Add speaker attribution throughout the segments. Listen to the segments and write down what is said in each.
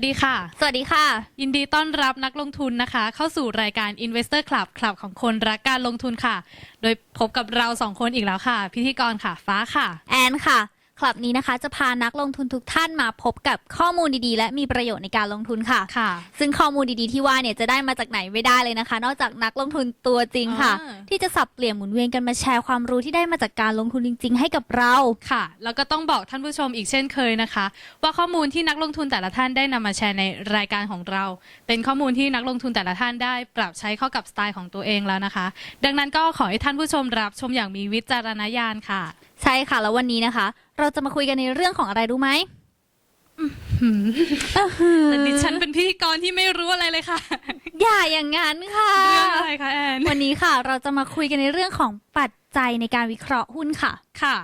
Speaker 1: วัสดีค่ะ
Speaker 2: สวัสดีค่ะ
Speaker 1: ยินดีต้อนรับนักลงทุนนะคะ เข้าสู่รายการ Investor Club คลับของคนรักการลงทุนค่ะ โดยพบกับเราสองคนอีกแล้วค่ะ พิธีกรค่ะ ฟ้าค่ะ
Speaker 2: แอนค่ะ คลับนี้นะคะ จะพานักลงทุนทุกท่านมาพบกับข้อมูลดีๆ และมีประโยชน์ในการลงทุนค่ะ
Speaker 1: ค่ะ
Speaker 2: ซึ่งข้อมูลดีๆที่ว่าเนี่ยจะได้มาจากไหนไม่ได้เลยนะคะ นอกจากนักลงทุนตัวจริงค่ะ
Speaker 1: อ่า
Speaker 2: ที่จะสับเปลี่ยนหมุนเวียนกันมาแชร์ความรู้ที่ได้มาจากการลงทุนจริง ๆ ให้กับเรา
Speaker 1: ค่ะ แล้วก็ต้องบอกท่านผู้ชมอีกเช่นเคยนะคะ ว่าข้อมูลที่นักลงทุนแต่ละท่านได้นำมาแชร์ในรายการของเรา เป็นข้อมูลที่นักลงทุนแต่ละท่านได้ปรับใช้เข้ากับสไตล์ของตัวเองแล้วนะคะ ดังนั้นก็ขอให้ท่านผู้ชมรับชมอย่างมีวิจารณญาณค่ะ
Speaker 2: ใช่ค่ะ แล้ววันนี้นะคะ เราจะมาคุยกันในเรื่องของอะไรรู้ไหม
Speaker 1: แต่ดิฉันเป็นพิธีกรที่ไม่รู้อะไรเลยค่ะ
Speaker 2: อย่าอย่างนั้นค่ะ
Speaker 1: เรื่องอะไรคะแอน
Speaker 2: วันนี้ค่ะ เราจะมาคุยกันในเรื่องของปัจจัยในการวิเคราะห์หุ้นค่ะ
Speaker 1: ค่ะ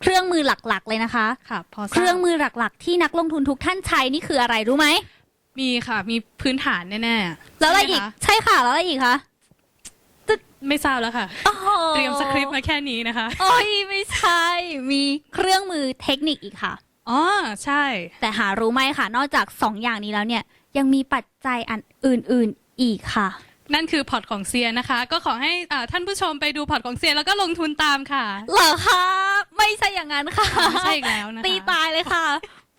Speaker 2: เครื่องมือหลักๆเลยนะคะ
Speaker 1: ค่ะพอท
Speaker 2: เครื่องมือหลักๆ ที่นักลงทุนทุกท่านใช้นี่คืออะไรรู้ไหม
Speaker 1: มีค่ะ มีพื้นฐานแน่ๆ
Speaker 2: แล้วอะไร
Speaker 1: ใช่หม
Speaker 2: อีก
Speaker 1: คะ
Speaker 2: ใช่ค่ะแล้วอะไรอีกคะ
Speaker 1: ไม่ทราบแล้วค่ะ
Speaker 2: โอ้โห
Speaker 1: เตรียมสคริปต์มาแค่นี้นะคะ
Speaker 2: โอ้ยไม่ใช่ มีเครื่องมือเทคนิคอีกค่ะ
Speaker 1: อ๋อ ใช่
Speaker 2: แต่หารู้ไหมค่ะ นอกจาก 2 อย่างนี้แล้วเนี่ย ยังมีปัจจัยอันอื่นๆอีกค่ะ
Speaker 1: นั่นคือพอร์ตของเซียนนะคะ ก็ขอให้อ่าท่านผู้ชมไปดูพอร์ตของเซียนแล้วก็ลงทุนตามค่ะ
Speaker 2: เหรอคะ ไม่ใช่อย่างนั้นค่ะ
Speaker 1: อ๋อไม่ใช่อีกแล้วนะคะ
Speaker 2: ตีตายเลยค่ะ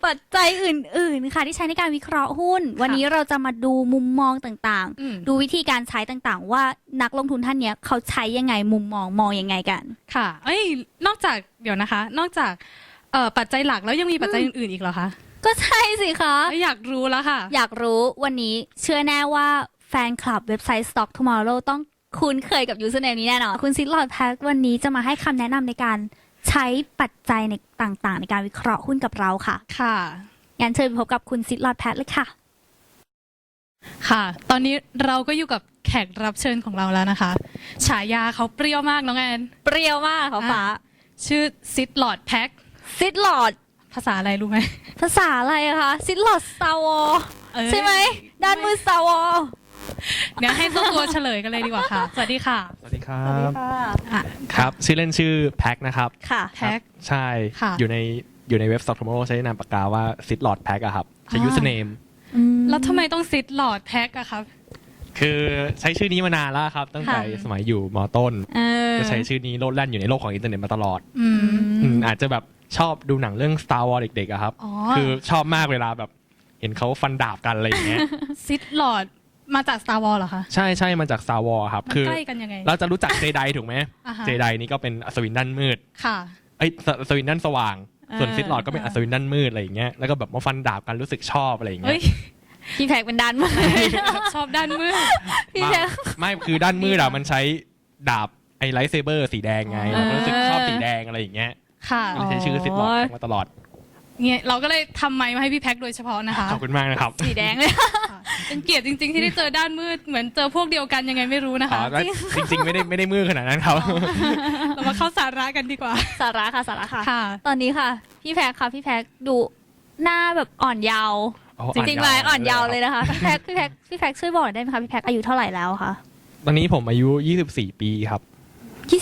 Speaker 2: ปัจจัยอื่น ๆ ค่ะที่ใช้ในการวิเคราะห์หุ้น วันนี้เราจะมาดูมุมมองต่าง
Speaker 1: อืม
Speaker 2: ๆ ดูวิธีการใช้ต่าง ๆ ว่านักลงทุนท่านเนี้ยเขาใช้ยังไงมุมมองมองยังไงกัน
Speaker 1: ค่ะ เอ้ย นอกจากเดี๋ยวนะคะ นอกจากเอ่อปัจจัยหลักแล้วยังมีปัจจัยอื่นๆอีกเหรอคะ
Speaker 2: ก็ใช่สิคะ
Speaker 1: เอ้ยอยากรู้แล้วค่ะ
Speaker 2: อยากรู้วันนี้เชื่อแน่ว่าแฟนคลับเว็บไซต์ Stock Tomorrow ต้องคุ้นเคยกับยู s e r n a m e นี้แน่นอน คุณซิดลอดแพ็กวันนี้จะมาให้คำแนะนำในการ ใช้ปัจจัยในต่างๆ ในการวิเคราะห์หุ้นกับเราค่ะ
Speaker 1: ค่ะ
Speaker 2: งั้นเชิญไปพบกับคุณซิดลอดแพ็กเลยค่ะ
Speaker 1: ค่ะ ตอนนี้เราก็อยู่กับแขกรับเชิญของเราแล้วนะคะ ฉายาเขาเปรี้ยวมากน้องแอน
Speaker 2: เปรี้ยวมากค่ะฟ้า
Speaker 1: ชื่อซิดหลอดแพ็ค
Speaker 2: ซิดลอด
Speaker 1: ภาษาอะไรรู้ไหม
Speaker 2: ภาษาอะไรอะคะซิดลอดสตาร์วอ
Speaker 1: เอ้ย
Speaker 2: ใช่ไหมด้านมือสตาร์วอ
Speaker 1: เดี๋ยวให้เจ้าตัวเฉลยกันเลยดีกว่าค่ะ สวัสดีค่ะ
Speaker 3: สวัสดีครับ
Speaker 1: อะ
Speaker 3: ครับชื่อเล่นชื่อแพ็คนะครับ
Speaker 2: ค่ะ
Speaker 1: แพ็ค
Speaker 3: ใช่
Speaker 1: ค่ะ
Speaker 3: อยู่ในอยู่ในเว็บ Stock Tomorrow ใช้นามปากกาว่าซิดลอดแพ็คอะครับ ใช้
Speaker 1: อ่า
Speaker 3: username
Speaker 1: แล้วทำไมต้องซิดหลอดแพ็คอะครับ
Speaker 3: คือใช้ชื่อนี้มานานแล้วครับ ตั้งแต่
Speaker 1: ค่ะ
Speaker 3: สมัยอยู่มต้น
Speaker 2: เออ
Speaker 3: ก็ใช้ชื่อนี้โลดแล่นอยู่ในโลกของอินเทอร์เน็ตมาตลอด
Speaker 1: อืม
Speaker 3: อืมอาจจะแบบชอบดูหนังเรื่อง Star Wars เด็กๆอะครับ
Speaker 1: อ๋อ
Speaker 3: คือชอบมากเวลาแบบ เห็นเขาฟันดาบกันอะไรอย่างเงี้ย
Speaker 1: ซิดหลอด มาจาก Star Wars เหรอคะ
Speaker 3: ใช่ใช่มาจาก Star Wars ครับ
Speaker 1: มัน
Speaker 3: คือ
Speaker 1: ใกล้กันยังไง
Speaker 3: เราจะรู้จักเจไดถูกไหม
Speaker 1: อ่าฮะ
Speaker 3: เจไดนี่ก็เป็นอัศวินด้านมืด
Speaker 1: ค่ะ
Speaker 3: เอ้ยสอัศวินด้านสว่าง ส่วน
Speaker 1: เออ
Speaker 3: ซิดลอดก็เป็น
Speaker 1: เออ
Speaker 3: อัศวินด้านมืดอะไรอย่างเงี้ยแล้วก็แบบมาฟันดาบกันรู้สึกชอบอะไรอย่างเงี้
Speaker 1: เฮ้
Speaker 3: ย
Speaker 1: ย
Speaker 2: พี่แพ็กเป็นด้านมือ
Speaker 1: ชอบด้านมืด
Speaker 2: พี่
Speaker 3: มา
Speaker 2: แพ็ก
Speaker 3: ไม่คือด้านมืด
Speaker 1: ดี
Speaker 3: อะ
Speaker 1: ค่ะ
Speaker 3: มันใช้ดาบไอไลท์เซเบอร์สีแดงไง
Speaker 1: อ๋อ
Speaker 3: เราก็รู้สึกชอบสีแดงอะไรอย่างเงี้ย
Speaker 1: ค่ะ
Speaker 3: ก็เลยใช้ชื่อซิดลอดมาตลอด
Speaker 1: เนี่ยเราก็เลยทำไมค์มาให้พี่แพ็คโดยเฉพาะนะคะ
Speaker 3: ขอบคุณมากนะครับ
Speaker 2: สีแดงเลย
Speaker 1: ค่ะ เป็นเกียรติจริง ๆ ที่ได้เจอด้านมืดเหมือนเจอพวกเดียวกันยังไงไม่รู้นะ
Speaker 3: อ๋อ
Speaker 1: คะ
Speaker 3: แล้วจริง ๆ ไม่ได้ไม่ได้มืดขนาดนั้นครับ
Speaker 1: เรามาเข้าสาระกันดีกว่า
Speaker 2: สาระค่ะสาระค่ะ
Speaker 1: ค่ะ
Speaker 2: ตอนนี้ค่ะ พี่แพ็คค่ะพี่แพ็คดูหน้าแบบอ่อนเยาว์
Speaker 3: อ๋อ
Speaker 2: จริงๆเลยอ่อนเยาว์เลยนะคะพี่แพ็คพี่แพ็คพี่แพ็คช่วยบอกหน่อยได้ไหมคะพี่แพ็คอายุเท่าไหร่แล้วคะ
Speaker 3: ตอนนี้ผมอายุ 24 ปีครับ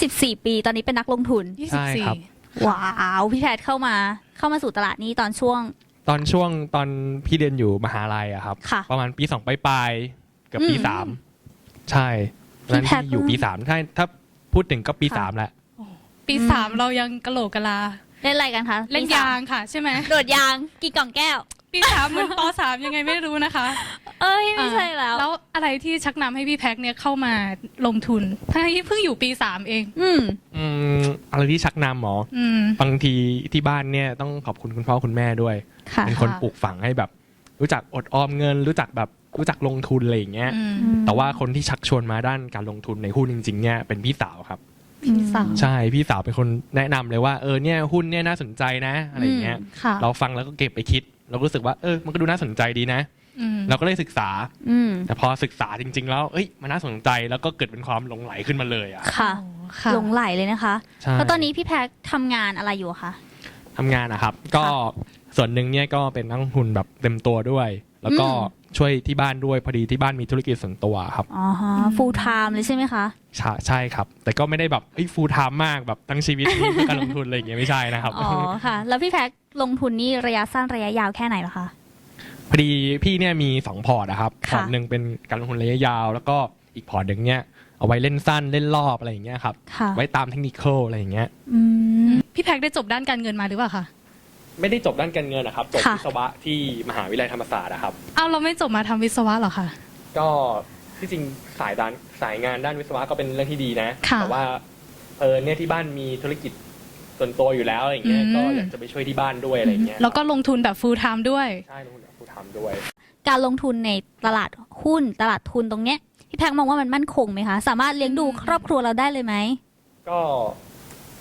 Speaker 2: 24 ปีตอนนี้เป็นนักลงทุน
Speaker 3: ใช่ครับ
Speaker 1: 24
Speaker 2: ว้าว พี่แพ็คเข้ามาเข้ามาสู่ตลาดนี้ตอนช่วง
Speaker 3: ตอนช่วงตอนพี่เรียนอยู่มหาลัยอะครับ
Speaker 2: ค่ะ
Speaker 3: ประมาณปีสองปลายๆกับปี
Speaker 2: อืม
Speaker 3: สามใช่ตอนนั้น
Speaker 2: พี่แพ็ค
Speaker 3: ที่อยู่ปีสามถ้าถ้าพูดถึงก็ปี
Speaker 2: ค่ะ
Speaker 3: สามแหละ
Speaker 1: ปีสามเรายังกะโหลกกะลา
Speaker 2: เล่นอะไรกันคะ
Speaker 1: เล่น
Speaker 2: ปีสม
Speaker 1: ยางค่ะใช่ไหม
Speaker 2: โดดยางกี่กล่องแก้ว
Speaker 1: ปีสามเหมือนปสามยังไงไม่รู้นะคะ
Speaker 2: เอ้ยไม่ใช่แล้ว
Speaker 1: แล้วอะไรที่ชักนำให้พี่แพ็คเนี่ยเข้ามาลงทุนทั้งที่เพิ่งอยู่ปีสามเอง
Speaker 2: อืม
Speaker 3: อืมอะไรที่ชักนำหมอ
Speaker 1: อืม
Speaker 3: บางทีที่บ้านเนี่ยต้องขอบคุณคุณพ่อคุณแม่ด้วย
Speaker 2: ค่ะ
Speaker 3: เป็นคนปลูกฝังให้แบบ รู้จักอดออมเงิน รู้จักแบบรู้จักลงทุนอะไรอย่างเงี้ย
Speaker 1: อืม
Speaker 3: แต่ว่าคนที่ชักชวนมาด้านการลงทุนในหุ้นจริงๆเนี่ยเป็นพี่สาวครับ
Speaker 1: พี่สาว
Speaker 3: ใช่พี่สาวเป็นคนแนะนำเลยว่าเออเนี่ยหุ้นเนี่ยน่าสนใจนะอะไรอย่างเงี้ย
Speaker 1: ค่ะ
Speaker 3: เราฟังแล้วก็เก็บไปคิด เรารู้สึกว่าเออมันก็ดูน่าสนใจดีนะ
Speaker 1: อืม
Speaker 3: เราก็เลยศึกษา
Speaker 2: อืม
Speaker 3: แต่พอศึกษาจริง ๆ แล้ว เอ้ย มันน่าสนใจแล้วก็เกิดเป็นความหลงไหลขึ้นมาเลยอะ
Speaker 2: ค่ะ
Speaker 1: อ๋อค่ะ
Speaker 2: หลงไหลเลยนะคะ
Speaker 3: ใช่
Speaker 2: แล้วตอนนี้พี่แพ็คทำงานอะไรอยู่คะ
Speaker 3: ทำงานนะครับ ก็ส่วนหนึ่งเนี่ยก็เป็นนักลงทุนแบบเต็มตัวด้วย แล้วก็
Speaker 2: อืม
Speaker 3: ช่วยที่บ้านด้วยพอดีที่บ้านมีธุรกิจส่วนตัวครับ
Speaker 2: อ๋อฮะ full time เลยใช่ไหมคะ
Speaker 3: ใช่ใช่ครับ แต่ก็ไม่ได้แบบเอ้ยฟูลไทม์มากแบบทั้งชีวิตนี้เพื่อการลงทุนอะไรอย่างเงี้ยไม่ใช่นะครับ
Speaker 2: อ๋อค่ะ แล้วพี่แพ็คลงทุนนี่ระยะสั้นระยะยาวแค่ไหนเหรอคะ
Speaker 3: พอดีพี่เนี่ยมีสองพอร์ตนะครับพ
Speaker 2: ค่ะ
Speaker 3: อร์ตหนึ่งเป็นการลงทุนระยะยาว แล้วก็อีกพอร์ตหนึ่งเนี่ยเอาไว้เล่นสั้นเล่นรอบอะไรอย่างเงี้ยครับ
Speaker 2: ค่ะ
Speaker 3: ไว้ตามเทคนิคอะไรอย่างเงี้ย
Speaker 2: อืม
Speaker 1: พี่แพ็กได้จบด้านการเงินมาหรือเปล่าคะ
Speaker 3: ไม่ได้จบด้านการเงินนะครับจบ
Speaker 2: ค่ะ
Speaker 3: วิศวะที่มหาวิทยาลัยธรรมศาสตร์นะครับ
Speaker 1: เอาเราไม่จบมาทำวิศวะเหรอคะ
Speaker 3: ก็ที่จริงสายด้านสายงานด้านวิศวะก็เป็นเรื่องที่ดีนะ
Speaker 1: ค่ะ
Speaker 3: แต่ว่าเออเนี่ยที่บ้านมีธุรกิจส่วนตัวอยู่แล้วอะไรอย่างเงี้ย
Speaker 1: อืม
Speaker 3: ก็อยากจะไปช่วยที่บ้านด้วยอะไรอย่างเงี้ย
Speaker 1: แล้วก็ลงทุนแบบ full time ด้วย
Speaker 3: ใช่ลงทุนกับผู้ทำด้วย
Speaker 2: การลงทุนในตลาดหุ้นตลาดทุนตรงเนี้ยพี่แพ็กมองว่ามันมั่นคงไหมคะ สามารถเลี้ยงดูครอบครัวเราได้เลยไหม
Speaker 3: ก็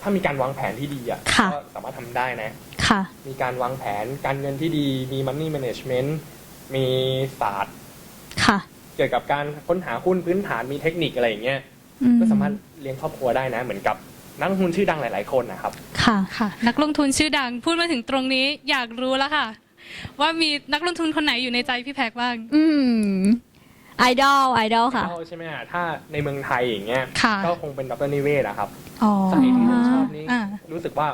Speaker 3: ถ้ามีการวางแผนที่ดีอะ
Speaker 2: ค่ะ
Speaker 3: ก็สามารถทำได้นะ
Speaker 2: ค่ะ
Speaker 3: มีการวางแผนการเงินที่ดีมี money management มีศาสตร์
Speaker 2: ค่ะ
Speaker 3: เกี่ยวกับการค้นหาหุ้นพื้นฐานมีเทคนิคอะไรอย่างเงี้ย
Speaker 2: อื
Speaker 3: ก็สามารถเลี้ยงครอบครัวได้นะ เหมือนกับนักลงทุนชื่อดังหลาย ๆ คนนะครับ
Speaker 2: ค่ะ
Speaker 1: ค่ะ นักลงทุนชื่อดังพูดมาถึงตรงนี้อยากรู้แล้วค่ะ ว่ามีนักลงทุนคนไหนอยู่ในใจพี่แพ็กบ้าง
Speaker 2: อืมไอดอลไอดอลค่ะ
Speaker 3: เราใช่ไหมอะถ้าในเมืองไทยอย่างเงี้ย
Speaker 1: ค่ะ
Speaker 3: ก็คงเป็นดรนิเวศอะครับ
Speaker 1: อ๋อ
Speaker 3: สาเหตุที่ผมชอบนี้
Speaker 1: อ่า
Speaker 3: รู้สึกว่า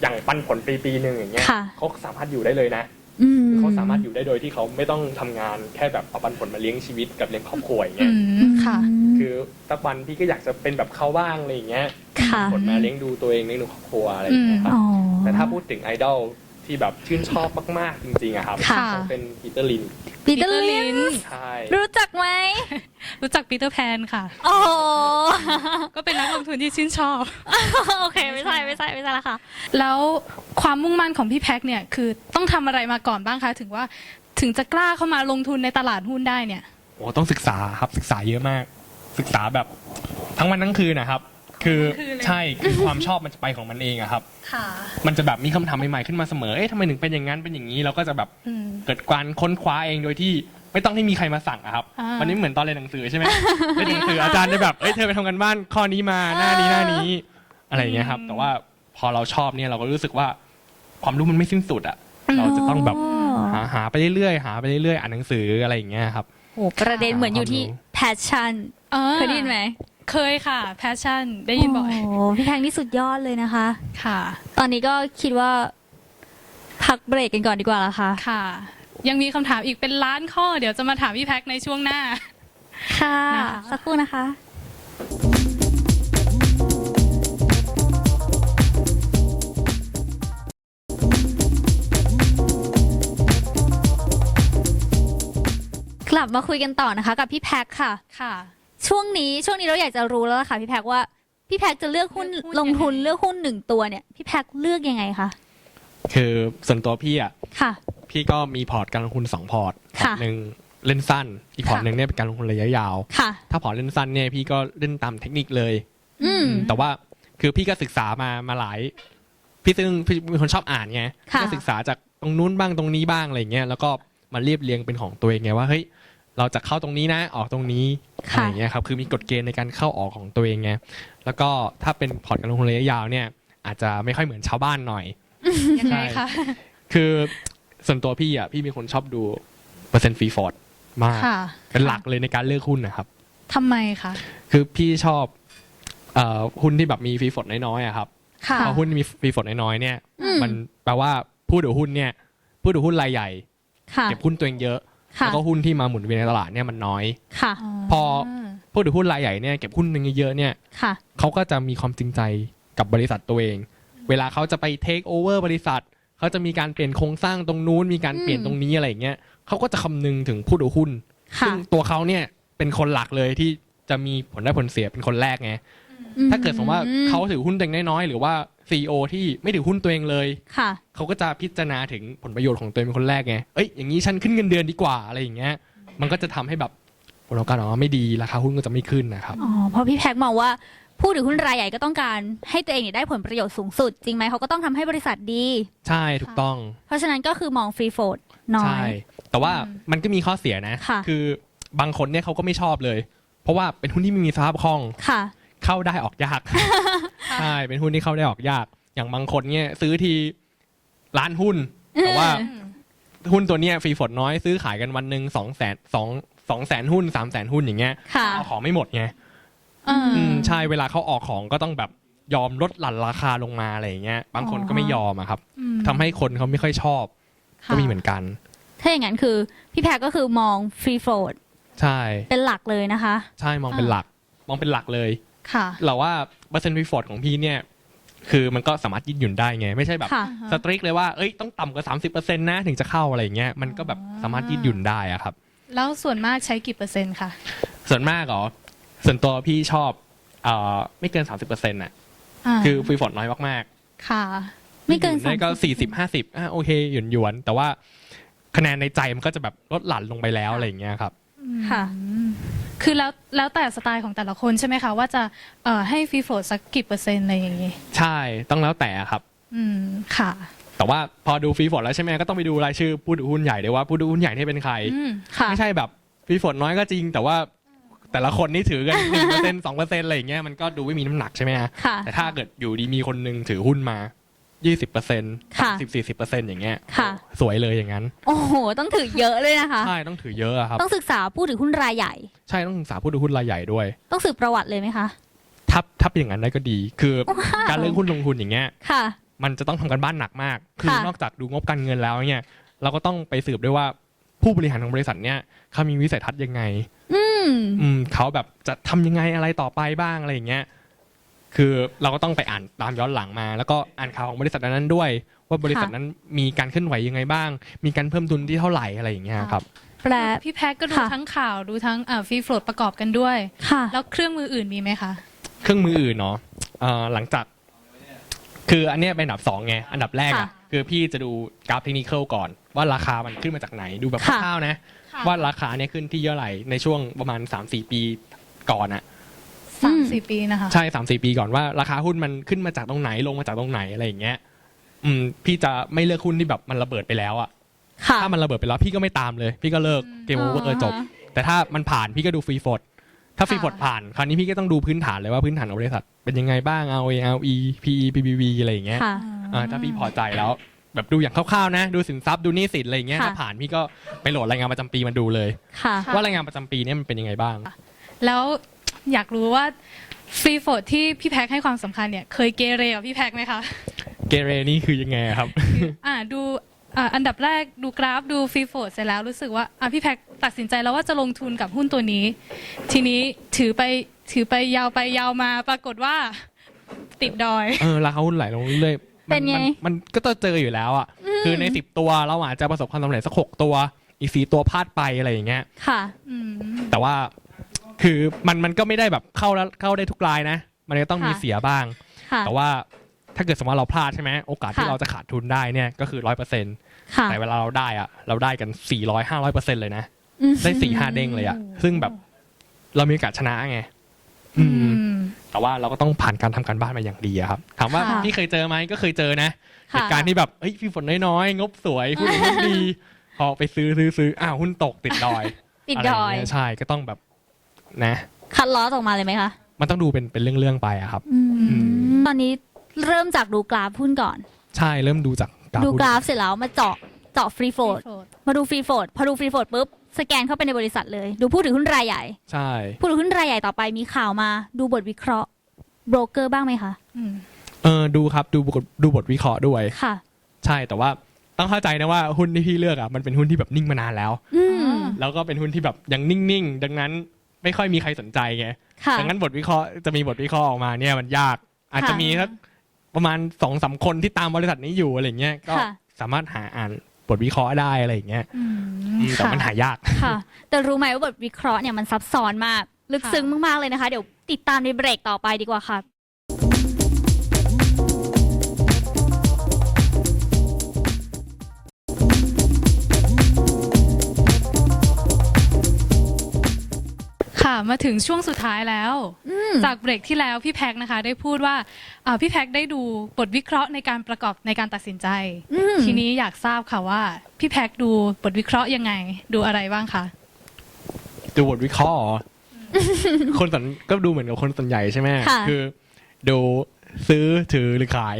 Speaker 3: อย่างปันผลปีปีหนึ่งอย่างเงี้ย
Speaker 2: ค่ะ
Speaker 3: เขาสามารถอยู่ได้เลยนะ
Speaker 2: อืม
Speaker 3: เขาสามารถอยู่ได้โดยที่เขาไม่ต้องทำงานแค่แบบเอาปันผลมาเลี้ยงชีวิตกับเลี้ยงครอบครัวอย่าง
Speaker 1: อื
Speaker 3: เงี้ย
Speaker 1: มค่ะ
Speaker 3: คือสักวันพี่ก็อยากจะเป็นแบบเขาบ้างอะไรอย่างเงี้ย
Speaker 2: ค่ะ
Speaker 3: ผลมาเลี้ยงดูตัวเองเลี้ยงดูครอบครัวอะไรอย่างเงี้ยครับ
Speaker 2: อ๋อ
Speaker 3: แต่ถ้าพูดถึงไอดอล ที่แบบชื่นชอบมาก ๆ จริงๆอะครับ
Speaker 2: ค่ะ
Speaker 3: ต้องเป็นปีเตอร์ลิน
Speaker 2: ปีเตอร์
Speaker 1: Peter
Speaker 2: ลิน
Speaker 1: Lynch
Speaker 3: ใช่
Speaker 2: รู้จักไหม
Speaker 1: รู้จักปีเตอร์แพนค่ะ
Speaker 2: โอ้โห
Speaker 1: ก็เป็นนักลงทุนที่ชื่นชอบ
Speaker 2: โอเค ไม่ใช่ไม่ใช่ไม่ใช่ละค่ะ
Speaker 1: แล้วความมุ่งมั่นของพี่แพ็กเนี่ยคือต้องทำอะไรมาก่อนบ้างคะ ถึงว่าถึงจะกล้าเข้ามาลงทุนในตลาดหุ้นได้เนี่ย
Speaker 3: โอ้ต้องศึกษาครับศึกษาเยอะมาก ศึกษาแบบทั้งวันทั้งคืนนะครับ คือ
Speaker 1: ทั้งคืนเลย
Speaker 3: ใช่คือความชอบมันจะไปของมันเองอะครับ
Speaker 1: ค่ะ
Speaker 3: มันจะแบบมีคำถามใหม่ๆขึ้นมาเสมอ เอ๊ะทำไมถึงเป็นอย่างนั้นเป็นอย่างนี้เราก็จะแบบ
Speaker 1: อืม
Speaker 3: เกิดการค้นคว้าเองโดยที่ไม่ต้องให้มีใครมาสั่งอะครับ
Speaker 1: อ่ามั
Speaker 3: มันไม่เหมือนตอนเรียนหนังสือใช่ไหม เรียนหนังสืออาจารย์จะแบบ เอ้ยเธอไปทำกันบ้านข้อนี้มาหน้านี้หน้านี้ อะไรอย่างเงี้ยครับ แต่ว่าพอเราชอบเนี่ยเราก็รู้สึกว่าความรู้มันไม่สิ้นสุดอะเราจะต้องแบบหาหาไปเรื่อยๆหาไปเรื่อยๆอ่านหนังสืออะไรอย่างเงี้ยครับ
Speaker 2: โอ้ประเด็นเหมือนอยู่ที่
Speaker 3: ความรู้
Speaker 2: passion เคยได้ยินไหม
Speaker 1: เคยค่ะ แพชชั่น ได้ยินบ่อย
Speaker 2: โอ้พี่แพงนี่สุดยอดเลยนะคะ
Speaker 1: ค่ะ
Speaker 2: ตอนนี้ก็คิดว่า พักเบรกกันก่อนดีกว่าละคะ
Speaker 1: ค่ะ ยังมีคำถามอีกเป็นล้านข้อ เดี๋ยวจะมาถามพี่แพ็กในช่วงหน้า
Speaker 2: ค่ะ
Speaker 1: นะคะ
Speaker 2: สักครู่นะคะ กลับมาคุยกันต่อนะคะ กับพี่แพ็คค่ะ
Speaker 1: ค่ะ
Speaker 2: ช่วงนี้ช่วงนี้เราอยากจะรู้แล้วล่ะค่ะพี่แพ็คว่าพี่แพ็คจะเลือกหุ้น
Speaker 1: เลือกหุ้น
Speaker 2: ลงทุน
Speaker 1: ยังไง
Speaker 2: เลือกหุ้นหนึ่งตัวเนี่ยพี่แพ็คเลือกยังไงคะ
Speaker 3: คือส่วนตัวพี่อะ
Speaker 2: ค่ะ
Speaker 3: พี่ก็มีพอร์ตการลงทุนสองพอร์ตพอร์ต
Speaker 2: ค่ะ
Speaker 3: หนึ่งเล่นสั้น อีกพอร์ต
Speaker 2: ค่ะ
Speaker 3: หนึ่งเนี่ยเป็นการลงทุนระยะยาว
Speaker 2: ค่ะ
Speaker 3: ถ้าพอร์ตเล่นสั้นเนี่ยพี่ก็เล่นตามเทคนิคเลย
Speaker 2: อืม
Speaker 3: แต่ว่าคือพี่ก็ศึกษามามาหลาย พี่ซึ่งพี่เป็นคนชอบอ่านไง
Speaker 2: ค่ะ
Speaker 3: ก็ศึกษาจากตรงนู้นบ้างตรงนี้บ้างอะไรเงี้ยแล้วก็มาเรียบเรียงเป็นของตัวเองไงว่าเฮ้ยเราจะเข้าตรงนี้นะออกตรงนี้
Speaker 2: ค่ะ
Speaker 3: อะไรเงี้ยครับคือมีกฎเกณฑ์ในการเข้าออกของตัวเองไงแล้วก็ถ้าเป็นพอร์ตการลงทุนระยะยาวเนี่ย อาจจะไม่ค่อยเหมือนชาวบ้านหน่อย
Speaker 1: ยังไงคะ
Speaker 3: คือส่วนตัวพี่อะพี่เป็นคนชอบดูเปอร์เซ็นต์ฟรีฟอร์ดมาก
Speaker 1: ค่ะ
Speaker 3: เป็นหลักเลยในการเลือกหุ้นนะครับ
Speaker 1: ทำไมคะ
Speaker 3: คือพี่ชอบเอ่อหุ้นที่แบบมีฟรีฟอร์ดน้อยๆอะครับ
Speaker 1: ค่ะ
Speaker 3: พอหุ้นมีฟรีฟอร์ดน้อยๆเนี่ย
Speaker 2: อืม
Speaker 3: มันแปลว่าผู้ถือหุ้นเนี่ย ผู้ถือหุ้นรายใหญ่
Speaker 2: ค่ะ
Speaker 3: เก็บหุ้นตัวเองเยอะ
Speaker 2: ค่ะ
Speaker 3: แล้วก็หุ้นที่มาหมุนเวียนในตลาดเนี่ยมันน้อย
Speaker 2: ค่ะ
Speaker 3: พอผู้ถือหุ้นรายใหญ่เนี่ยเก็บหุ้นตัวเองเยอะๆเนี่ย
Speaker 2: ค่ะ
Speaker 3: เขาก็จะมีความจริงใจกับบริษัทตัวเอง เวลาเขาจะไปเทคโอเวอร์บริษัทเขาจะมีการเปลี่ยนโครงสร้างตรงนู้นมีการเปลี่ยน
Speaker 2: อืม
Speaker 3: ตรงนี้อะไรอย่างเงี้ยเขาก็จะคำนึงถึงผู้ถือหุ้น
Speaker 2: ค่ะ
Speaker 3: ซึ่งตัวเขาเนี่ยเป็นคนหลักเลยที่จะมีผลได้ผลเสียเป็นคนแรกไง ถ้าเกิดสมมติว่าเขาถือหุ้นตัวเองน้อยๆหรือว่าซีอที่ไม่ถือหุ้นตัวเองเลย
Speaker 2: ค่ะ
Speaker 3: เขาก็จะพิจารณาถึงผลประโยชน์ของตัวเองเป็นคนแรกไง เอ้ยอย่างนี้ฉันขึ้นเงินเดือนดีกว่าอะไรอย่างเงี้ย มันก็จะทำให้แบบผลประกอบการออกมาไม่ดีราคาหุ้นก็จะไม่ขึ้นนะครับ
Speaker 2: อ๋อ เพราะพี่แพ็คมองว่าผู้ถือหุ้นรายใหญ่ก็ต้องการให้ตัวเองเนี่ยได้ผลประโยชน์สูงสุด จริงไหมเขาก็ต้องทำให้บริษัทดี
Speaker 3: ใช่ถูกต้อง
Speaker 2: เพราะฉะนั้นก็คือมองฟรีโฟดน้อ
Speaker 3: ใช่
Speaker 2: ย
Speaker 3: แต่ว่า
Speaker 1: อืม
Speaker 3: มันก็มีข้อเสียนะ
Speaker 2: ค่ะ
Speaker 3: อบางคนเนี่ยเขาก็ไม่ชอบเลย เพราะว่าเป็นหุ้นที่ไม่มีสภาพคล่อง
Speaker 2: ค่ะ
Speaker 3: เข้าได้ออกยากใช่เป็นหุ้นที่เข้าได้ออกยาก อย่างบางคนเนี่ยซื้อทีล้านหุ้น แต่ว่า
Speaker 1: อืม
Speaker 3: หุ้นตัวเนี้ยฟรีฟอดน้อยซื้อขายกันวันหนึ่งสองแสนสองสองแสนหุ้นสามแสนหุ้นอย่างเงี้ย
Speaker 2: ค่ะ
Speaker 3: เอาของไม่หมดไง
Speaker 1: อืม
Speaker 3: อืมใช่เวลาเขาออกของก็ต้องแบบยอมลดหลั่นราคาลงมาอะไรอย่างเงี้ย บางคนก็ไม่ยอมอะครับ
Speaker 1: อืม
Speaker 3: ทำให้คนเขาไม่ค่อยชอบ
Speaker 1: ค่ะ
Speaker 3: ก็มีเหมือนกัน
Speaker 2: แทถ้าอย่างนั้นคือพี่แพรก็คือมองฟรีโฟด
Speaker 3: ใช่
Speaker 2: เป็นหลักเลยนะคะ
Speaker 3: ใช่มองเป็นหลัก มองเป็นหลักเลย
Speaker 1: ค่ะ
Speaker 3: เราว่าเปอร์เซ็นต์รีฟอร์ดของพี่เนี่ย คือมันก็สามารถยืดหยุ่นได้ไง ไม่ใช่แบบ
Speaker 2: ค่ะ
Speaker 3: สตริกเลยว่าเอ้ยต้องต่ำกว่า30%นะถึงจะเข้าอะไรอย่างเงี้ยมันก็แบบสามารถยืดหยุ่นได้อะครับ
Speaker 1: แล้วส่วนมากใช้กี่เปอร์เซ็นต์ค่ะ
Speaker 3: ส่วนมากเหรอส่วนตัวพี่ชอบเอ่อไม่เกิน30%น่ะาคือฟรีฟอร์ดน้อยมาก
Speaker 1: ค่ะ
Speaker 3: ๆ
Speaker 2: ไม่เกิน
Speaker 3: ได้ก็40 50อะโอเคหยวนหยวนๆแต่ว่าคะแนนในใจมันก็จะแบบลดหลั่นลงไปแล้วอะไรอย่างเงี้ยครับ
Speaker 2: ค่ะ
Speaker 1: อืม คือแล้วแล้วแต่สไตล์ของแต่ละคนใช่ไหมคะ ว่าจะเอ่อให้ฟรีโฟลดสักกี่เปอร์เซ็นต์อะไรอย่างงี้
Speaker 3: ใช่ต้องแล้วแต่ครับ
Speaker 1: อืมค่ะ
Speaker 3: แต่ว่าพอดูฟรีฟอร์ดแล้วใช่ไหมก็ต้องไปดูรายชื่อผู้ถือหุ้นใหญ่ด้วยว่าผู้ถือหุ้นใหญ่นี่เป็นใคร
Speaker 1: อืม
Speaker 2: ค่ะ
Speaker 3: ไม่ใช่แบบฟรีฟอร์ดน้อยก็จริง แต่ว่าแต่ละคนนี่ถือกันหนึ่งเปอร์เซ็นต์สองเปอร์เซ็นต์อะไรอย่างเงี้ยมันก็ดูไม่มีน้ำหนักใช่ไหมฮะ
Speaker 2: ค่ะ
Speaker 3: แต่ถ้าเกิดอยู่ดีมีคนหนึงถือหุ้นมา ยี่สิบเปอร์เซ็นต์
Speaker 2: ค่ะ
Speaker 3: สิบสี่สิบเปอร์เซ็นต์อย่างเงี้ย
Speaker 2: ค่ะ
Speaker 3: สวยเลยอย่างนั้น
Speaker 2: โอ้โห ต้องถือเยอะเลยนะคะ
Speaker 3: ใช่ต้องถือเยอะอะครับ
Speaker 2: ต้องศึกษาผู้ถือหุ้นรายใหญ่
Speaker 3: ใช่ต้องศึกษาผู้ถือหุ้นรายใหญ่ด้วย
Speaker 2: ต้องสืบประวัติเลยไหมคะ
Speaker 3: ถ้าถ้าเป็นอย่างนั้นได้ก็ดี คือการเลือกหุ้นลงทุนอย่างเงี้ย
Speaker 2: ค่ะ
Speaker 3: มันจะต้องทำกันบ้านหนักมาก คือ
Speaker 2: ค่ะ
Speaker 3: นอกจากดูงบการเงินแล้วเนี่ย เราก็ต้องไปสืบด้วยว่าผู้บริหารของบริษัทเนี่ยเขามีวิสัยทัศน์ยังไง
Speaker 2: อืม
Speaker 3: อืมเขาแบบจะทำยังไงอะไรต่อไปบ้างอะไรอย่างเงี้ย คือเราก็ต้องไปอ่านตามย้อนหลังมา แล้วก็อ่านข่าวของบริษัทนั้นด้วย ว่าบริษัท
Speaker 2: ค่ะ
Speaker 3: นั้นมีการเคลื่อนไหวยังไงบ้าง มีการเพิ่มทุนที่เท่าไหร่อะไรอย่างเงี้ยครับ
Speaker 2: แปล
Speaker 1: พี่แพ็กก็ดู
Speaker 2: ค่ะ
Speaker 1: ทั้งข่าวดูทั้งอ่าฟรีโฟลดประกอบกันด้วย
Speaker 2: ค่ะ
Speaker 1: แล้วเครื่องมืออื่นมีไหมคะ
Speaker 3: เครื่องมืออื่นเนาะเอ่อหลังจาก คืออันเนี้ยเป็นอันดับสองไง อันดับแรกอะ
Speaker 2: ค่ะ
Speaker 3: คือพี่จะดูกราฟเทคนิคก่อน ว่าราคามันขึ้นมาจากไหน ดูแบบ
Speaker 2: ค่ะ
Speaker 3: คร่าวๆนะ ว่าราคาเนี่ยขึ้นที่เท่าไหร่ในช่วงประมาณ 3-4 ปีก่อนอะ
Speaker 1: สามสี่ปีนะคะ
Speaker 3: ใช่สามสี่ปีก่อนว่าราคาหุ้นมันขึ้นมาจากตรงไหนลงมาจากตรงไหนอะไรอย่างเงี้ยอืมพี่จะไม่เลือกหุ้นที่แบบมันระเบิดไปแล้วอะ
Speaker 2: ค่ะ
Speaker 3: ถ้ามันระเบิดไปแล้วพี่ก็ไม่ตามเลย พี่ก็เลิกเกมโอเวอร์จบ แต่ถ้ามันผ่านพี่ก็ดูฟรีฟอดถ้าฟรีฟอดผ่านคราวนี้พี่ก็ต้องดูพื้นฐานเลยว่าพื้นฐานของบริษัทเป็นยังไงบ้าง ROE ROE PE PBV อะไรอย่างเงี้ย
Speaker 2: ค่ะ
Speaker 3: อ่าถ้าพี่พอใจแล้ว แบบดูอย่างคร่าวๆนะ ดูสินทรัพย์ดูหนี้สินอะไรอย่างเงี้ย
Speaker 2: ค่ะ
Speaker 3: ถ้าผ่านพี่ก็ไปโหลดรายงานประจำปีมาดูเลย
Speaker 2: ค่ะ
Speaker 1: ค่ะ
Speaker 3: ว่ารายงานประจำปีเนี่ยมันเป็นยังไงบ้าง
Speaker 1: แล้ว อยากรู้ว่าฟรีโฟลดที่พี่แพ็กให้ความสำคัญเนี่ย เคยเกเรกับพี่แพ็กไหมคะ
Speaker 3: เกเรนี่คือยังไงครับ
Speaker 1: อ่าดูอ่าอันดับแรกดูกราฟดูฟรีโฟลดเสร็จแล้วรู้สึกว่าอะพี่แพ็กตัดสินใจแล้วว่าจะลงทุนกับหุ้นตัวนี้ ทีนี้ถือไปถือไปยาวไปยาวมาปรากฏว่า ติดดอย
Speaker 3: เออราคาหุ้นไหลลงเรื่อยๆมั
Speaker 2: เป็นไง
Speaker 3: มัมันก็ต้องเจออยู่แล้วอะ คือในสิบตัวเราอาจจะประสบความสำเร็จสักหกตัว อีกสี่ตัวพลาดไปอะไรอย่างเงี้ย
Speaker 2: ค่ะ
Speaker 1: อืม
Speaker 3: แต่ว่า คือมันมันก็ไม่ได้แบบเข้าแล้วเข้าได้ทุกรายนะ มันก็ต้องมี
Speaker 2: ค่ะ
Speaker 3: เสียบ้าง
Speaker 2: ค่ะ
Speaker 3: แต่ว่าถ้าเกิดสมมติว่าเราพลาดใช่ไหมโอกาสที่
Speaker 2: ค่ะ
Speaker 3: เราจะขาดทุนได้เนี่ยก็คือร้อยเปอร์เซ็นต์
Speaker 2: ค่ะ
Speaker 3: แต่เวลาเราได้อะเราได้กันสี่ร้อยห้าร้อยเปอร์เซ็นต์เลยนะ
Speaker 2: อืม
Speaker 3: ได้สี่ห้าเด้งเลยอะซึ่งแบบเรามีโอกาสชนะไง อืม
Speaker 1: อืม
Speaker 3: แต่ว่าเราก็ต้องผ่านการทำการบ้านมาอย่างดีอะครับ ถามว่า
Speaker 2: ค่ะ
Speaker 3: พี่เคยเจอไหมก็เคยเจอนะเห
Speaker 2: ค่ะ
Speaker 3: ตุการณ์ที่แบบเฮ้ยพี่ฝนน้อยๆ งบสวยหุ้นหุ้นดี พอไปซื้อซื้อซื้ออ้าวหุ้นตกติดดอย
Speaker 2: ติด
Speaker 3: อะไร
Speaker 2: ด
Speaker 3: อ
Speaker 2: อย
Speaker 3: ย่างเงี้ยใช่ก็ต้องแบบ นะ
Speaker 2: คัดลอสออกมาเลยไหมคะ
Speaker 3: มันต้องดูเป็นเป็นเรื่องๆไปอะครับ
Speaker 2: มตอนนี้เริ่มจากดูกราฟหุ้นก่อน
Speaker 3: ใช่เริ่มดูจากกราฟ
Speaker 2: ดู
Speaker 3: หุ้น
Speaker 2: กราฟเสร็จแล้วมาเจาะเจาะฟรีโฟดมาดูฟรีโฟดพอดูฟรีโฟดปุ๊บสแกนเข้าไปในบริษัทเลย ดูผู้ถือหุ้นรายใหญ่
Speaker 3: ใช่
Speaker 2: ผู้ถือหุ้นรายใหญ่ต่อไปมีข่าวมา ดูบทวิเคราะห์โบรกเกอร์บ้างไหมคะ
Speaker 1: อืม
Speaker 3: เออดูครับดูบทดูบทวิเคราะห์ด้วย
Speaker 2: ค่ะ
Speaker 3: ใช่แต่ว่าต้องเข้าใจนะว่าหุ้นที่พี่เลือกอะมันเป็นหุ้นที่แบบนิ่งมานานแล้ว
Speaker 2: อืม
Speaker 3: แล้วก็เป็นหุ้นที่แบบยังนิ่งๆดังนั้น ไม่ค่อยมีใครสนใจไง
Speaker 2: ค่ะ
Speaker 3: ดังนั้นบทวิเคราะห์จะมีบทวิเคราะห์ออกมาเนี่ยมันยาก อาจจะ
Speaker 2: ค่ะ
Speaker 3: มีสักประมาณสองสามคนที่ตามบริษัทนี้อยู่อะไรเงี้ยก็
Speaker 2: ค่ะ
Speaker 3: สามารถหาอ่านบทวิเคราะห์ได้อะไรอย่างเงี้ย
Speaker 1: อืม
Speaker 3: อืมแต่มันหายาก
Speaker 2: ค่ะ แต่รู้ไหมว่าบทวิเคราะห์เนี่ยมันซับซ้อนมาก ลึกซึ้งมากๆเลยนะคะ เดี๋ยวติดตามในเบรกต่อไปดีกว่าค่ะ
Speaker 1: ค่ะมาถึงช่วงสุดท้ายแล้ว จากเบรกที่แล้วพี่แพ็กนะคะ ได้พูดว่าอ่าพี่แพ็กได้ดูบทวิเคราะห์ในการประกอบในการตัดสินใจ
Speaker 2: อืม
Speaker 1: ทีนี้อยากทราบค่ะว่า พี่แพ็กดูบทวิเคราะห์ยังไง ดูอะไรบ้างคะ
Speaker 3: ดูบทวิเคราะห์เหรอคนส่วนก็ดูเหมือนกับคนส่วนใหญ่ใช่ไหม
Speaker 2: ค่ะ
Speaker 3: คือ ดูซื้อถือหรือขาย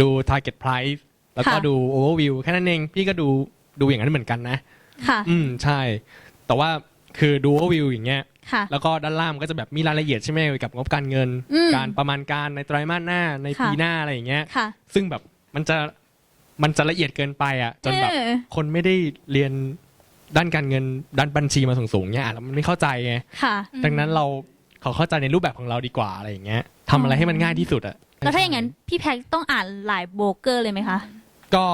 Speaker 3: ดู target price แล้วก็
Speaker 2: ค่ะ
Speaker 3: ดู overview แค่นั้นเองพี่ก็ดูดูอย่างนั้นเหมือนกันนะ
Speaker 2: ค่ะ
Speaker 3: อืมใช่ แต่ว่าคือดู overview อย่างเงี้ย
Speaker 2: ค่ะ
Speaker 3: แล้วก็ด้านล่างมันก็จะแบบมีรายละเอียดใช่ไหมเกี่ยวกับงบการเงิน
Speaker 2: อืม
Speaker 3: การประมาณการในไตรมาสหน้าใน
Speaker 2: ค่ะ
Speaker 3: ปีหน้าอะไรอย่างเงี้ย
Speaker 2: ค่ะ
Speaker 3: ซึ่งแบบมันจะมันจะละเอียดเกินไปอะจนแบบ
Speaker 2: เออ
Speaker 3: คนไม่ได้เรียนด้านการเงินด้านบัญชีมาสูงๆเนี่ยอะแล้วมันไม่เข้าใจไง
Speaker 2: ค่ะ
Speaker 3: ดังนั้นเราเขาเข้าใจในรูปแบบของเราดีกว่าอะไรอย่างเงี้ยทำอะไรให้มันง่ายที่สุดอะ
Speaker 2: แล้วถ้าอย่างนั้นพี่แพ็คต้องอ่านหลายโบรกเกอร์เลยไหมคะ
Speaker 3: ก็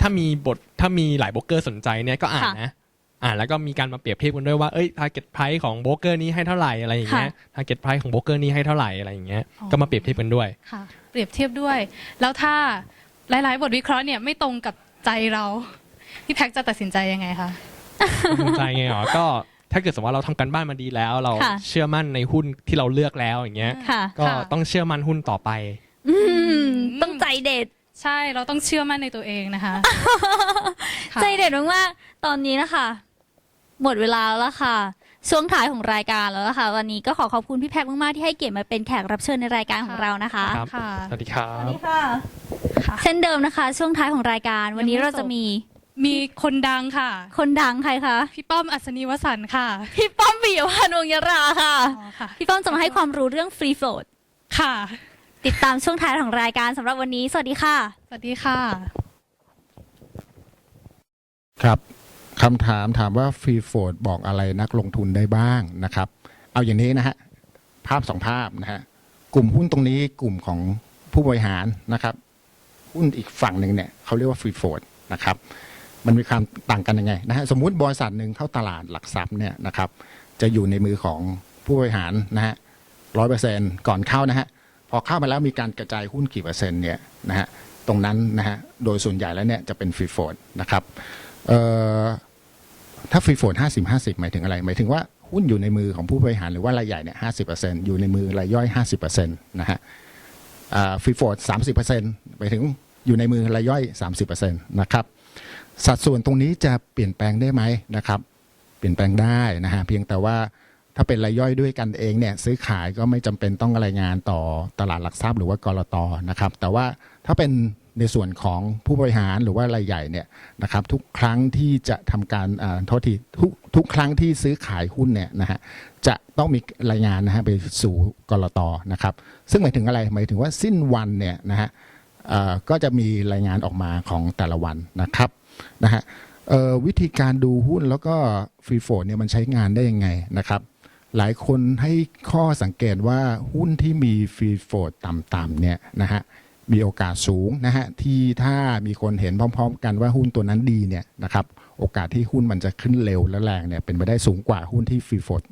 Speaker 3: ถ้ามีบทถ้ามีหลายโบรกเกอร์สนใจเนี่ยก็อ่าน
Speaker 2: ค่ะ
Speaker 3: นะ อ่านแล้วก็มีการมาเปรียบเทียบกันด้วยว่าเอ้ย target price ของโบรกเกอร์นี้ให้เท่าไหร่อะไรอย่างเงี้ย target price ของโบรกเกอร์นี้ให้เท่าไหร่อะไรอย่างเงี้ย
Speaker 1: อ๋อ
Speaker 3: ก็มาเปรียบเทียบกันด้วย
Speaker 1: ค่ะ เปรียบเทียบด้วย แล้วถ้าหลาย ๆ บทวิเคราะห์เนี่ยไม่ตรงกับใจเรา พี่แพ็กจะตัดสินใจยังไงคะ
Speaker 3: สนใจไงอ๋อก็ถ้าเกิดสมมติว่าเราทำการบ้านมาดีแล้ว เรา
Speaker 2: ค่ะ
Speaker 3: เชื่อมั่นในหุ้นที่เราเลือกแล้วอย่างเงี้ย
Speaker 2: ค่ะ
Speaker 3: ก็
Speaker 1: ค่ะ
Speaker 3: ต้องเชื่อมั่นหุ้นต่อไป
Speaker 2: อืม ต้องใจเด็ด
Speaker 1: ใช่เราต้องเชื่อมั่นในตัวเองนะคะ ค่ะ
Speaker 2: ใจเด็ดมากๆตอนนี้นะคะ หมดเวลาแล้วล่ะค่ะ ช่วงท้ายของรายการแล้วล่ะค่ะ วันนี้ก็ขอขอบคุณพี่แพ็คมาก ๆ ที่ให้เกียรติมาเป็นแขกรับเชิญในรายการของเรานะคะ
Speaker 3: ครับ
Speaker 1: ค่ะ
Speaker 3: สวัสดีครับ
Speaker 2: ค่ะ
Speaker 1: ค่ะ
Speaker 2: เช่นเดิมนะคะ ช่วงท้ายของรายการ วันนี้เราจะมี
Speaker 1: มีคนดังค่ะ
Speaker 2: คนดังใครคะ
Speaker 1: พี่ป้อมอัศนีวสันต์ค่ะ
Speaker 2: พี่ป้อมปิยพันธ์วงศ์ยราค่ะ
Speaker 1: อ๋อค่ะ
Speaker 2: พี่ป้อมจะมาให้ความรู้เรื่องฟรีโฟด
Speaker 1: ค่ะ
Speaker 2: ติดตามช่วงท้ายของรายการสำหรับวันนี้ สวัสดีค่ะ
Speaker 1: สวัสดีค่ะ
Speaker 4: ครับ คำถามถามว่าฟรีโฟดบอกอะไรนักลงทุนได้บ้างนะครับ เอาอย่างนี้นะฮะภาพสองภาพนะฮะกลุ่มหุ้นตรงนี้กลุ่มของผู้บริหารนะครับ หุ้นอีกฝั่งหนึ่งเนี่ยเขาเรียกว่าฟรีโฟดนะครับมันมีความต่างกันยังไงนะฮะสมมุติบริษัทหนึ่งเข้าตลาดหลักทรัพย์เนี่ยนะครับ จะอยู่ในมือของผู้บริหารนะฮะร้อยเปอร์เซ็นต์ก่อนเข้านะฮะพอเข้ามาแล้วมีการกระจายหุ้นกี่เปอร์เซ็นต์เนี่ยนะฮะตรงนั้นนะฮะโดยส่วนใหญ่แล้วเนี่ยจะเป็นฟรีโฟดนะครับเอ่อ ถ้าฟรีโฟดห้าสิบห้าสิบหมายถึงอะไร หมายถึงว่าหุ้นอยู่ในมือของผู้บริหารหรือว่ารายใหญ่เนี่ยห้าสิบเปอร์เซ็นต์อยู่ในมือรายย่อยห้าสิบเปอร์เซ็นต์นะฮะฟรีโฟดสามสิบเปอร์เซ็นต์หมายถึงอยู่ในมือรายย่อยสามสิบเปอร์เซ็นต์นะครับสัดส่วนตรงนี้จะเปลี่ยนแปลงได้ไหมนะครับ เปลี่ยนแปลงได้นะฮะเพียงแต่ว่าถ้าเป็นรายย่อยด้วยกันเองเนี่ยซื้อขายก็ไม่จำเป็นต้องรายงานต่อตลาดหลักทรัพย์หรือว่ากรตนะครับ แต่ว่าถ้าเป็น ในส่วนของผู้บริหารหรือว่ารายใหญ่เนี่ยนะครับทุกครั้งที่จะทำการโทษทีทุกทุกครั้งที่ซื้อขายหุ้นเนี่ยนะฮะจะต้องมีรายงานนะฮะไปสู่กรตนะครับ ซึ่งหมายถึงอะไรหมายถึงว่าสิ้นวันเนี่ยนะฮะก็จะมีรายงานออกมาของแต่ละวันนะครับนะฮะวิธีการดูหุ้นแล้วก็ฟรีโฟดเนี่ยมันใช้งานได้ยังไงนะครับ หลายคนให้ข้อสังเกตว่าหุ้นที่มีฟรีโฟดต่ำๆเนี่ยนะฮะ มีโอกาสสูงนะฮะที่ถ้ามีคนเห็นพร้อม ๆ กันว่าหุ้นตัวนั้นดีเนี่ยนะครับโอกาสที่หุ้นมันจะขึ้นเร็วและแรงเนี่ยเป็นไปได้สูงกว่าหุ้นที่ฟรีโฟด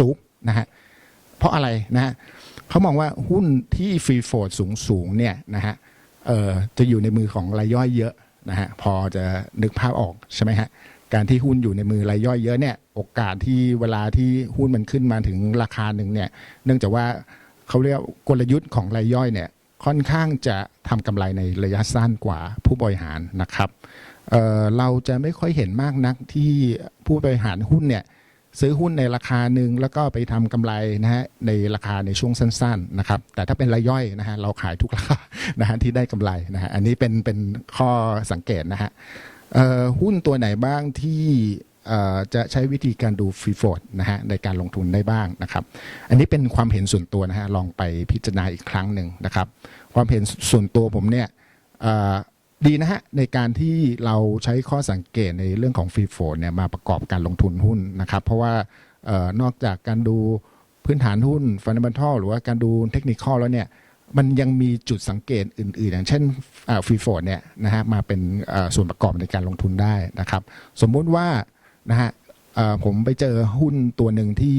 Speaker 4: สูงๆนะฮะเพราะอะไรนะฮะเขามองว่าหุ้นที่ฟรีโฟดสูงๆเนี่ยนะฮะเอ่อจะอยู่ในมือของรายย่อยเยอะนะฮะพอจะนึกภาพออกใช่ไหมฮะการที่หุ้นอยู่ในมือรายย่อยเยอะเนี่ยโอกาสที่เวลาที่หุ้นมันขึ้นมาถึงราคาหนึ่งเนี่ยเนื่องจากว่าเขาเรียกกลยุทธ์ของรายย่อยเนี่ย ค่อนข้างจะทำกำไรในระยะสั้นกว่าผู้บริหารนะครับเอ่อเราจะไม่ค่อยเห็นมากนักที่ผู้บริหารหุ้นเนี่ยซื้อหุ้นในราคาหนึ่งแล้วก็ไปทำกำไรนะฮะในราคาในช่วงสั้นๆนะครับแต่ถ้าเป็นรายย่อยนะฮะเราขายทุกราคานะฮะที่ได้กำไรนะฮะอันนี้เป็นเป็นข้อสังเกตนะฮะเอ่อหุ้นตัวไหนบ้างที่ จะใช้วิธีการดูฟรีโฟดนะฮะในการลงทุนได้บ้างนะครับ อันนี้เป็นความเห็นส่วนตัวนะฮะลองไปพิจารณาอีกครั้งหนึ่งนะครับ ความเห็นส่วนตัวผมเนี่ยดีนะฮะในการที่เราใช้ข้อสังเกตในเรื่องของฟรีโฟดเนี่ยมาประกอบการลงทุนหุ้นนะครับ เพราะว่าออนอกจากการดูพื้นฐานหุ้นฟันเดเมนทัลหรือว่าการดูเทคนิคแล้วเนี่ยมันยังมีจุดสังเกตอื่น ๆ อย่างเช่นฟรีโฟดเนี่ยนะฮะมาเป็นส่วนประกอบในการลงทุนได้นะครับ สมมุติว่า นะฮะผมไปเจอหุ้นตัวหนึ่งที่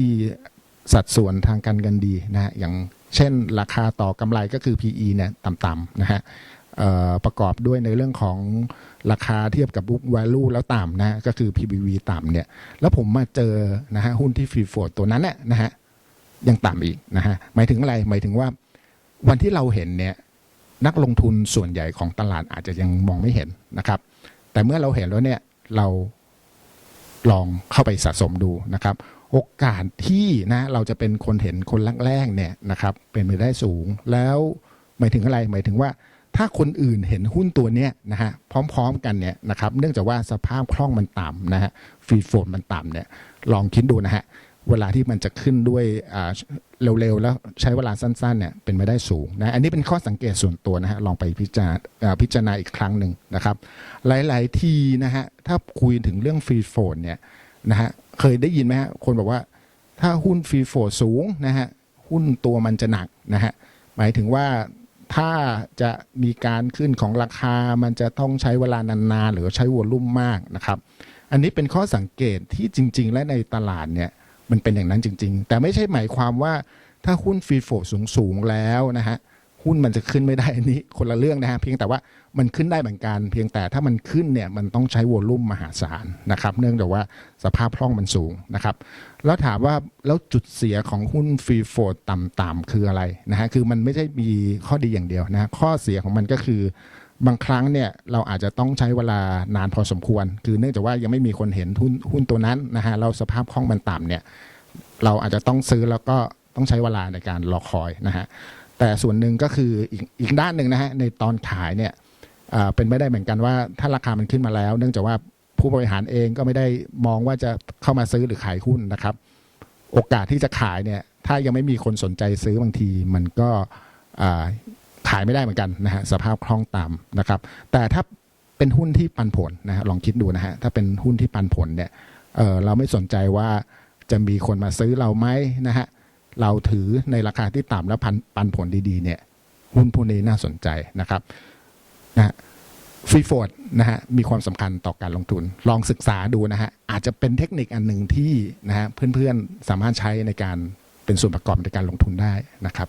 Speaker 4: สัดส่วนทางการเงินดีนะฮะอย่างเช่นราคาต่อกำไรก็คือ PE เนี่ยต่ำๆนะฮะประกอบด้วยในเรื่องของราคาเทียบกับ book value แล้วต่ำนะฮะก็คือ PBV ต่ำเนี่ยแล้วผมมาเจอนะฮะหุ้นที่ฟรีโฟดตัวนั้นเนี่ยนะฮะยังต่ำอีกนะฮะหมายถึงอะไรหมายถึงว่าวันที่เราเห็นเนี่ยนักลงทุนส่วนใหญ่ของตลาดอาจจะยังมองไม่เห็นนะครับ แต่เมื่อเราเห็นแล้วเนี่ยเรา ลองเข้าไปสะสมดูนะครับ โอกาสที่นะเราจะเป็นคนเห็นคนแรกๆเนี่ยนะครับเป็นไปได้สูงแล้วหมายถึงอะไรหมายถึงว่าถ้าคนอื่นเห็นหุ้นตัวเนี้ยนะฮะพร้อมๆกันเนี่ยนะครับเนื่องจากว่าสภาพคล่องมันต่ำนะฮะฟรีโฟนมันต่ำเนี่ยลองคิดดูนะฮะเวลาที่มันจะขึ้นด้วย เร็วๆ แล้วใช้เวลาสั้นๆเนี่ยเป็นไม่ได้สูงนะอันนี้เป็นข้อสังเกตส่วนตัวนะฮะลองไปพิจารณาอ่าพิจารณาอีกครั้งหนึ่งนะครับ หลายๆทีนะฮะถ้าคุยถึงเรื่องฟรีโฟนเนี่ยนะฮะเคยได้ยินไหมฮะคนบอกว่าถ้าหุ้นฟรีโฟนสูงนะฮะหุ้นตัวมันจะหนักนะฮะหมายถึงว่าถ้าจะมีการขึ้นของราคามันจะต้องใช้เวลานานๆหรือใช้วอลุ่มมากนะครับ อันนี้เป็นข้อสังเกตที่จริง ๆ และในตลาดเนี่ย มันเป็นอย่างนั้นจริง ๆ แต่ไม่ใช่หมายความว่าถ้าหุ้นฟรีโฟลสูงๆแล้วนะฮะหุ้นมันจะขึ้นไม่ได้อันนี้คนละเรื่องนะฮะเพียงแต่ว่ามันขึ้นได้เหมือนกัน เพียงแต่ถ้ามันขึ้นเนี่ยมันต้องใช้วอลลุ่มมหาศาลนะครับ เนื่องจากว่าสภาพคล่องมันสูงนะครับ แล้วถามว่าแล้วจุดเสียของหุ้นฟรีโฟลต่ำๆคืออะไรนะฮะคือมันไม่ใช่มีข้อดีอย่างเดียวนะฮะข้อเสียของมันก็คือ บางครั้งเนี่ยเราอาจจะต้องใช้เวลานานพอสมควร คือเนื่องจากว่ายังไม่มีคนเห็นหุ้นหุ้นตัวนั้นนะฮะเราสภาพคล่องมันต่ำเนี่ยเราอาจจะต้องซื้อแล้วก็ต้องใช้เวลาในการรอคอยนะฮะแต่ส่วนหนึ่งก็คืออีกอีกด้านหนึ่งนะฮะในตอนขายเนี่ยเป็นไม่ได้เหมือนกันว่าถ้าราคามันขึ้นมาแล้ว เนื่องจากว่าผู้บริหารเองก็ไม่ได้มองว่าจะเข้ามาซื้อหรือขายหุ้นนะครับ โอกาสที่จะขายเนี่ยถ้ายังไม่มีคนสนใจซื้อบางทีมันก็าขายไม่ได้เหมือนกันนะฮะสภาพคล่องต่ำนะครับ แต่ถ้าเป็นหุ้นที่ปันผลนะฮะลองคิดดูนะฮะถ้าเป็นหุ้นที่ปันผลเนี่ยเออเราไม่สนใจว่าจะมีคนมาซื้อเราไหมนะฮะเราถือในราคาที่ต่ำแล้วปันปันผลดีๆเนี่ยหุ้นพวกนี้น่าสนใจนะครับนะฮะฟรีโฟดนะฮะมีความสำคัญต่อการลงทุน ลองศึกษาดูนะฮะอาจจะเป็นเทคนิคอันหนึ่งที่นะฮะเพื่อนๆสามารถใช้ในการเป็นส่วนประกอบในการลงทุนได้นะครับ